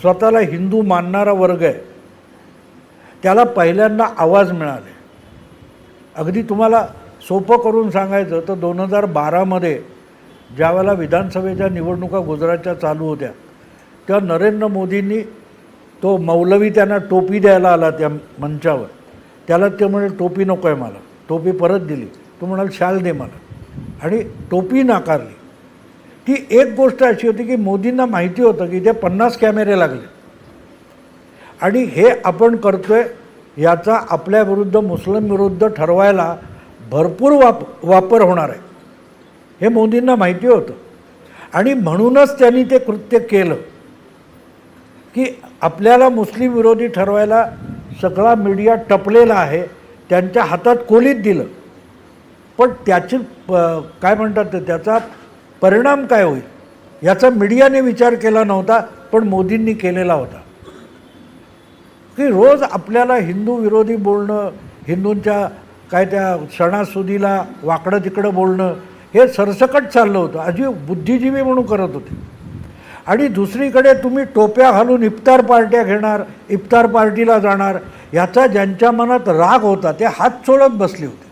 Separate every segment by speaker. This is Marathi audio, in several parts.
Speaker 1: स्वतःला हिंदू मानणारा वर्ग आहे. त्याला पहिल्यांदा आवाज मिळाले. अगदी तुम्हाला सोपं करून सांगायचं तर दोन हजार बारामध्ये ज्यावेळेला विधानसभेच्या निवडणुका गुजरातच्या चालू होत्या तेव्हा नरेंद्र मोदींनी तो मौलवी त्यांना टोपी द्यायला आला त्या मंचावर. त्याला ते म्हणाल टोपी नको आहे मला. टोपी परत दिली. तो म्हणाल शाल दे मला. आणि टोपी नाकारली. ती एक गोष्ट अशी होती की मोदींना माहिती होतं की इथे पन्नास कॅमेरे लागले. आणि हे आपण करतोय याचा आपल्याविरुद्ध मुस्लिम विरुद्ध ठरवायला भरपूर वाप वापर होणार आहे. हे मोदींना माहिती होतं. आणि म्हणूनच त्यांनी ते कृत्य केलं. की आपल्याला मुस्लिम विरोधी ठरवायला सगळा मीडिया टपलेला आहे त्यांच्या हातात कोलीत दिलं. पण त्याची प काय म्हणतात ते त्याचा परिणाम काय होईल? याचा मीडियाने विचार केला नव्हता पण मोदींनी केलेला होता. की रोज आपल्याला हिंदू विरोधी बोलणं हिंदूंच्या काय त्या सणासुदीला वाकडं तिकडं बोलणं हे सरसकट चाललं होतं. अजी बुद्धिजीवी म्हणून करत होते. आणि दुसरीकडे तुम्ही टोप्या घालून इफ्तार पार्ट्या घेणार इफ्तार पार्टीला जाणार याचा ज्यांच्या मनात राग होता ते हात चोळत बसले होते.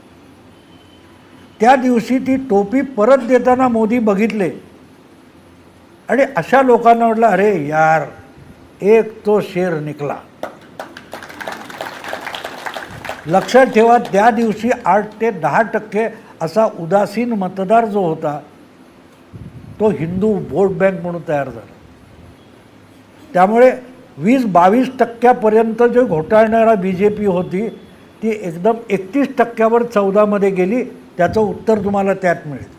Speaker 1: त्या दिवशी ती टोपी परत देताना मोदी बघितले. आणि अशा लोकांना म्हटलं अरे यार एक तो शेर निकला. लक्षात ठेवा त्या दिवशी आठ ते दहा टक्के असा उदासीन मतदार जो होता तो हिंदू वोट बँक म्हणून तयार झाला. त्यामुळे वीस बावीस टक्क्यापर्यंत जो घोटाळणारा बी जे पी होती ती एकदम एकतीस टक्क्यावर चौदामध्ये गेली त्याचं उत्तर तुम्हाला त्यात मिळेल.